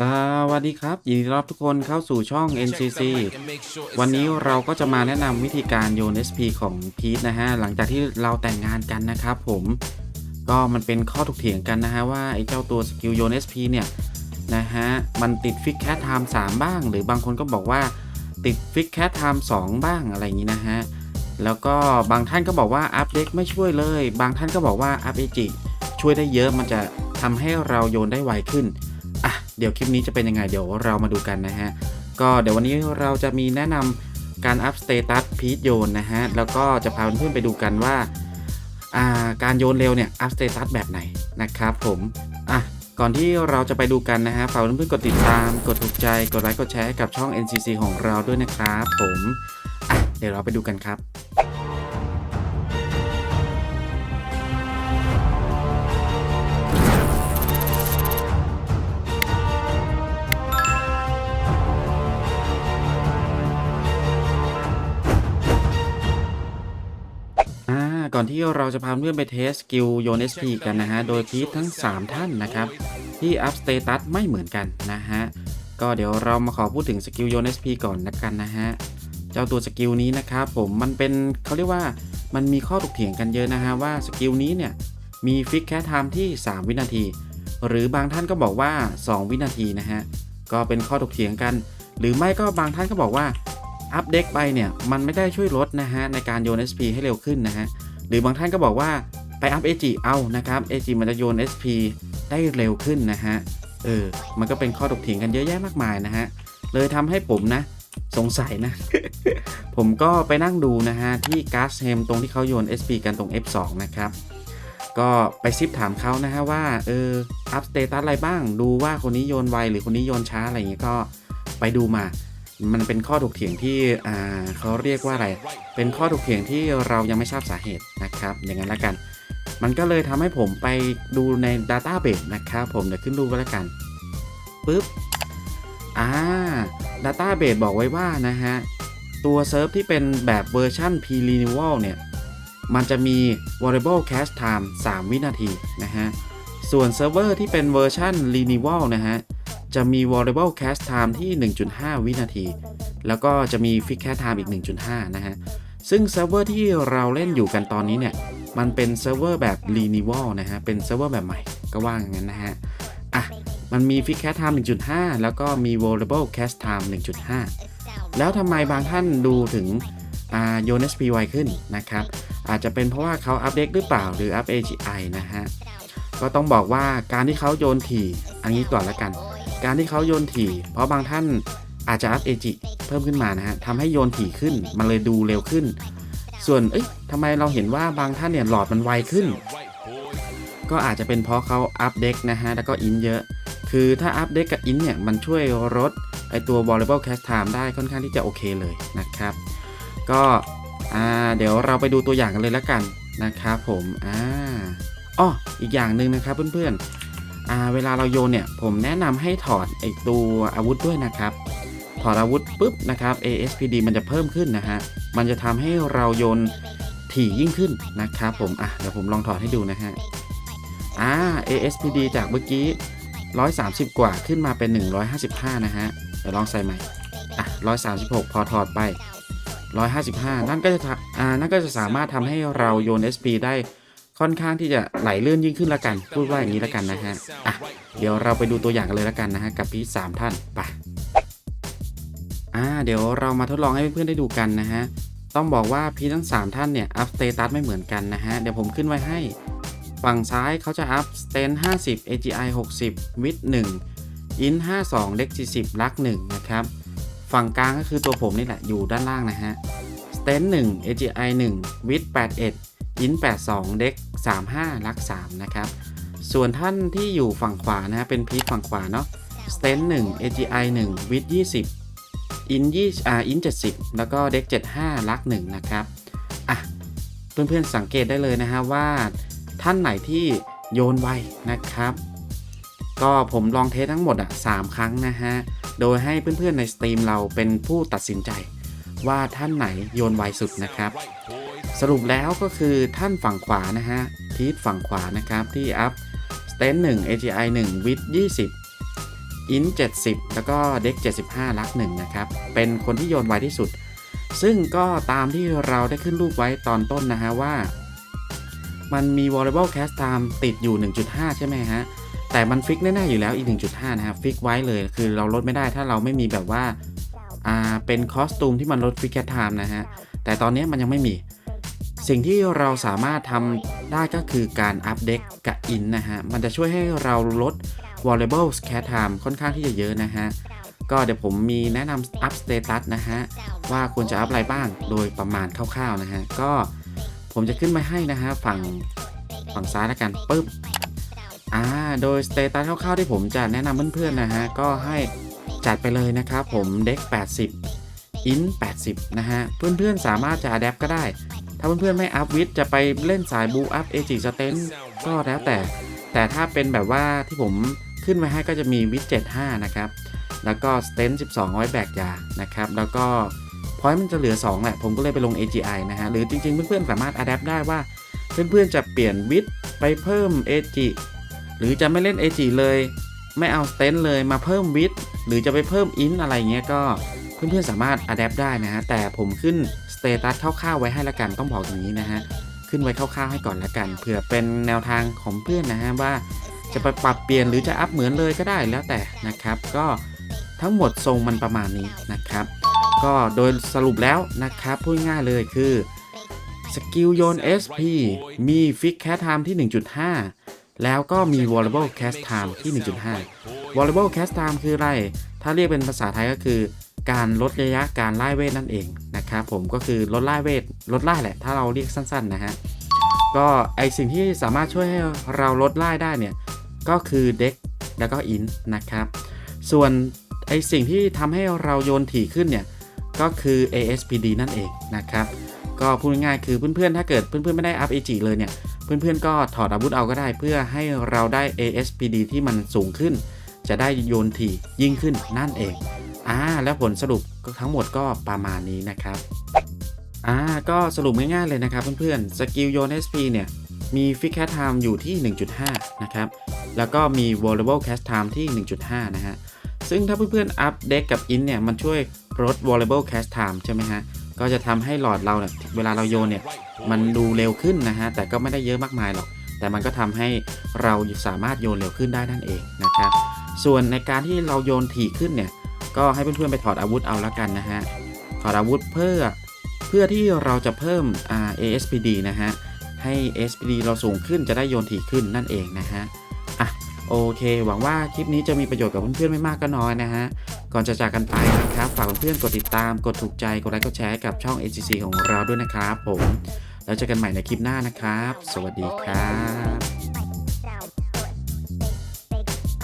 สวัสดีครับ ยินดีต้อนรับทุกคนเข้าสู่ช่อง NCC วันนี้เราก็จะมาแนะนำวิธีการโยน SP ของพีทนะฮะ หลังจากที่เราแต่งงานกันนะครับผมก็มันเป็นข้อถกเถียงกันนะฮะ ว่าไอ้เจ้าตัวสกิลโยน SP เนี่ยนะฮะ มันติดฟิกแคทไทม์3บ้าง หรือบางคนก็บอกว่าติดฟิกแคทไทม์2บ้างอะไรอย่างนี้นะฮะ แล้วก็บางท่านก็บอกว่าอัพเด็กไม่ช่วยเลย บางท่านก็บอกว่าอัพเอจิช่วยได้เยอะมันจะทำให้เราโยนได้ไวขึ้นอะ เดี๋ยวคลิปนี้จะเป็นยังไงเดี๋ยวเรามาดูกันนะฮะ ก็เดี๋ยววันนี้เราจะมีแนะนำการอัพสเตตัสพีทโยนนะฮะ แล้วก็จะพาเพื่อนๆไปดูกันว่าาการโยนเร็วเนี่ยอัพสเตตัสแบบไหนนะครับผมอะก่อนที่เราจะไปดูกันนะฮะฝากเพื่อนๆกดติดตาม กดถูกใจ กดไลค์ กดแชร์ให้กับช่อง NCC ของเราด้วยนะครับผม อะ เดี๋ยวเราไปดูกันครับ อนที่เราจะพาเพื่อนไปเทสสกิลโยน SP กันนะฮะ โดยพีททั้ง 3 ท่านนะครับ ที่อัพสเตตัสไม่เหมือนกันนะฮะ ก็เดี๋ยวเรามาขอพูดถึงสกิลโยน SP ก่อนนะกันนะฮะ เจ้าตัวสกิลนี้นะครับผมมันเป็นเขาเรียกว่ามันมีข้อถกเถียงกันเยอะนะฮะ ว่าสกิลนี้เนี่ย มีฟิกแคทไทม์ที่ 3 วินาที หรือบางท่านก็บอกว่า 2 วินาทีนะฮะ ก็เป็นข้อถกเถียงกัน หรือไม่ก็บางท่านก็บอกว่าอัพเด็กไปเนี่ยมันไม่ได้ช่วยลดนะฮะในการโยน SP ให้เร็วขึ้นนะฮะ หรือบางท่านก็บอกว่าไปอัพ AG เอานะครับ AG มันจะโยน SP ได้เร็วขึ้นนะฮะ เออ มันก็เป็นข้อถกเถียงกันเยอะแยะมากมายนะฮะ เลยทำให้ผมนะ สงสัยนะ ผมก็ไปนั่งดูนะฮะ ที่ก a s เฮมตรงที่เขาโยน SP กันตรง F2 นะครับ ก็ไปซิปถามเขานะฮะว่า เออ อัพสเตตัสอะไรบ้าง ดูว่าคนนี้โยนไวหรือคนนี้โยนช้าอะไรอย่างเงี้ยก็ไปดูมา มันเป็นข้อถกเถียงที่อ่าเขาเรียกว่าอะไร เป็นข้อถกเถียงที่เรายังไม่ทราบสาเหตุนะครับ อย่างนั้นละกัน มันก็เลยทำให้ผมไปดูใน Database นะครับผมเดี๋ยวขึ้นรูปไว้แล้วกันปึ๊บอ่า Database บอกไว้ว่านะฮะ ตัวเซิร์ฟที่เป็นแบบเวอร์ชัน pre-renewal เนี่ย มันจะมี variable cache time 3 วินาทีนะฮะ ส่วนเซิร์ฟเวอร์ที่เป็นเวอร์ชัน renewal นะฮะ จะมี variable cache time ที่ 1.5 วินาที แล้วก็จะมี fix cache time อีก 1.5 นะฮะ ซึ่งเซิร์ฟเวอร์ที่เราเล่นอยู่กันตอนนี้เนี่ย มันเป็นเซิร์ฟเวอร์แบบ renewal นะฮะ เป็นเซิร์ฟเวอร์แบบใหม่ก็ว่าอย่างนั้นนะฮะ อะ มันมี fix cache time 1.5 แล้วก็มี variable cache time 1.5 แล้วทำไมบางท่านดูถึงอ่าโยน SP ไวขึ้นนะครับ อาจจะเป็นเพราะว่าเขาอัปเดตหรือเปล่าหรืออัป AGI นะฮะ ก็ต้องบอกว่าการที่เขาโยนถี่อันนี้ก่อนละกัน การที่เขาโยนถี่ เพราะบางท่านอาจจะอัพเอจิเพิ่มขึ้นมานะฮะทำให้โยนถี่ขึ้น มันเลยดูเร็วขึ้น ส่วนเอ้ยทำไมเราเห็นว่าบางท่านเนี่ยหลอดมันไวขึ้น ก็อาจจะเป็นเพราะเขาอัปเดตนะฮะ แล้วก็อินเยอะ คือถ้าอัปเดตกับอินเนี่ยมันช่วยลดไอตัว variable cache time ได้ค่อนข้างที่จะโอเคเลยนะครับ ก็อ่าเดี๋ยวเราไปดูตัวอย่างกันเลยแล้วกันนะครับผม อ่าอ้ออีกอย่างหนึ่งนะครับเพื่อนๆ เวลาเราโยนเนี่ยผมแนะนำให้ถอดไอตัวอาวุธด้วยนะครับ ถอดอาวุธปุ๊บนะครับ ASPD มันจะเพิ่มขึ้นนะฮะมันจะทำให้เราโยนถี่ยิ่งขึ้นนะครับผมอะเดี๋ยวผมลองถอดให้ดูนะฮะอ่า ASPD จากเมื่อกี้ 130 กว่าขึ้นมาเป็น 155 นะฮะเดี๋ยวลองใส่ใหม่อะ136 พอถอดไป 155 นั่นก็จะทำอ่านั่นก็จะสามารถทำให้เราโยน SP ได้ ค่อนข้างที่จะไหลเลื่อนยิ่งขึ้นละกัน พูดว่าอย่างนี้ละกันนะฮะอะเดี๋ยวเราไปดูตัวอย่างกันเลยละกันนะฮะกับพี่สามท่านไปอ่าเดี๋ยวเรามาทดลองให้เพื่อนๆได้ดูกันนะฮะต้องบอกว่าพี่ทั้ง 3 ท่านเนี่ยอัพสเตตัสไม่เหมือนกันนะฮะเดี๋ยวผมขึ้นไว้ให้ฝั่งซ้ายเขาจะอัพสเตน50 AGI 60 width 1 int 52 dex 40ลัก1นะครับฝั่งกลางก็คือตัวผมนี่แหละอยู่ด้านล่างนะฮะสเตน1 AGI 1 width 81 int 82 dex 35 ลัก 3 นะครับ ส่วนท่านที่อยู่ฝั่งขวานะฮะเป็นพีทฝั่งขวาเนาะสเตน1 AGI 1 width 20 int 20อ่า int 70 แล้วก็ dex 75 ลัก 1 นะครับอะเพื่อนๆสังเกตได้เลยนะฮะว่าท่านไหนที่โยนไวนะครับ ก็ผมลองเทสทั้งหมดอะ3ครั้งนะฮะ โดยให้เพื่อนๆในสตรีมเราเป็นผู้ตัดสินใจ ว่าท่านไหนโยนไวสุดนะครับ สรุปแล้วก็คือท่านฝั่งขวานะฮะพีทฝั่งขวานะครับที่อัพสเตน1 AGI 1 w i d t 20 อิน70 แล้วก็เด็ก75 ลักหนึ่งนะครับ เป็นคนที่โยนไวที่สุด ซึ่งก็ตามที่เราได้ขึ้นรูปไว้ตอนต้นนะฮะว่า มันมี variable cast time ติดอยู่ 1.5 ใช่ไหมฮะ แต่มันฟิกแน่ๆอยู่แล้วอีก 1.5 นะครับฟิกไว้เลยคือเราลดไม่ได้ถ้าเราไม่มีแบบว่า อ่า เป็นคอสตูมที่มันลดฟิกแคทไทม์นะฮะ แต่ตอนนี้มันยังไม่มี สิ่งที่เราสามารถทำได้ก็คือการอัปเดตกับอินนะฮะ มันจะช่วยให้เราลด variable cat time ค่อนข้างที่จะเยอะนะฮะ ก็เดี๋ยวผมมีแนะนำอัพสเตตัสนะฮะ ว่าควรจะอัพอะไรบ้างโดยประมาณคร่าวๆนะฮะ ก็ผมจะขึ้นมาให้นะฮะ ฝั่งฝั่งซ้ายแล้วกันปึ๊บอ่าโดยสเตตัสคร่าวๆที่ผมจะแนะนำเพื่อนๆนะฮะ ก็ให้จัดไปเลยนะครับผมเด็ก80อิน80 นะฮะ เพื่อนๆสามารถจะอัดแอปก็ได้ ถ้าเพื่อนๆไม่อัพวิดจะไปเล่นสายบูอัพเอจิสเตนก็แล้วแต่ แต่ถ้าเป็นแบบว่าที่ผมขึ้นไว้ให้ก็จะมีวิด75 นะครับ แล้วก็สเตน12 ไว้แบกยานะครับ แล้วก็พอยต์มันจะเหลือ 2 แหละ ผมก็เลยไปลง AGI นะฮะ หรือจริงๆ เพื่อนๆ สามารถอัดแอปได้ว่า เพื่อนๆ จะเปลี่ยนวิดไปเพิ่ม AG หรือจะไม่เล่น AG เลย ไม่เอาสเตนเลยมาเพิ่มวิดหรือจะไปเพิ่มอินอะไรเงี้ยก็เพื่อนๆ สามารถอัดแอปได้นะฮะ แต่ผมขึ้น เตตัสคร่าวๆไว้ให้ละกันต้องบอกอย่างนี้นะฮะ ขึ้นไว้คร่าวๆให้ก่อนละกันเผื่อเป็นแนวทางของเพื่อนนะฮะว่า จะไปปรับเปลี่ยนหรือจะอัพเหมือนเลยก็ได้แล้วแต่นะครับ ก็ทั้งหมดทรงมันประมาณนี้นะครับ ก็โดยสรุปแล้วนะครับพูดง่ายเลยคือสกิลโยน SP มีฟิกแคสไทม์ที่ 1.5 แล้วก็มี variable cast time ที่ 1.5 variable cast time คืออะไร ถ้าเรียกเป็นภาษาไทยก็คือ การลดระยะการไล่เวทนั่นเองนะครับผมก็คือลดไล่เวทลดไล่แหละ ถ้าเราเรียกสั้น ๆ นะฮะ ก็ไอสิ่งที่สามารถช่วยให้เราลดไล่ได้เนี่ย ก็คือเด็กแล้วก็อินนะครับ ส่วนไอสิ่งที่ทำให้เราโยนถี่ขึ้นเนี่ย ก็คือ ASPD นั่นเองนะครับ ก็พูดง่ายๆคือเพื่อนๆ ถ้าเกิดเพื่อนๆ ไม่ได้อัพ AG เลยเนี่ย เพื่อนๆ ก็ถอดอาวุธเอาก็ได้ เพื่อให้เราได้ ASPD ที่มันสูงขึ้น จะได้โยนถี่ยิ่งขึ้นนั่นเอง อ่าแล้วผลสรุปก็ทั้งหมดก็ประมาณนี้นะครับอ่าก็สรุปง่ายๆเลยนะครับเพื่อนๆสกิลโยน SP เนี่ยมีฟิกแค t ไทม์อยู่ที่ 1.5 นะครับ แล้วก็มี variable cast time ที่ 1.5 นะฮะ ซึ่งถ้าเพื่อนๆ อัพเด็กกับอินเนี่ย มันช่วยลด variable cast time ใช่ไหมฮะ ก็จะทำให้หลอดเราเนี่ย เวลาเราโยนเนี่ย มันดูเร็วขึ้นนะฮะ แต่ก็ไม่ได้เยอะมากมายหรอก แต่มันก็ทำให้เราสามารถโยนเร็วขึ้นได้นั่นเองนะครับ ส่วนในการที่เราโยนถี่ขึ้นเนี่ย ก็ให้เพื่อนๆไปถอดอาวุธเอาละกันนะฮะ ถอดอาวุธเพื่อเพื่อที่เราจะเพิ่มอ่า ASPD นะฮะ ให้ SPD เราสูงขึ้นจะได้โยนถี่ขึ้นนั่นเองนะฮะ อะโอเค หวังว่าคลิปนี้จะมีประโยชน์กับเพื่อนๆไม่มากก็น้อยนะฮะ ก่อนจะจากกันไปนะครับ ฝากเพื่อนๆกดติดตาม กดถูกใจ กดไลค์ กดแชร์กับช่อง ACC ของเราด้วยนะครับผม แล้วเจอกันใหม่ในคลิปหน้านะครับ สวัสดีครับ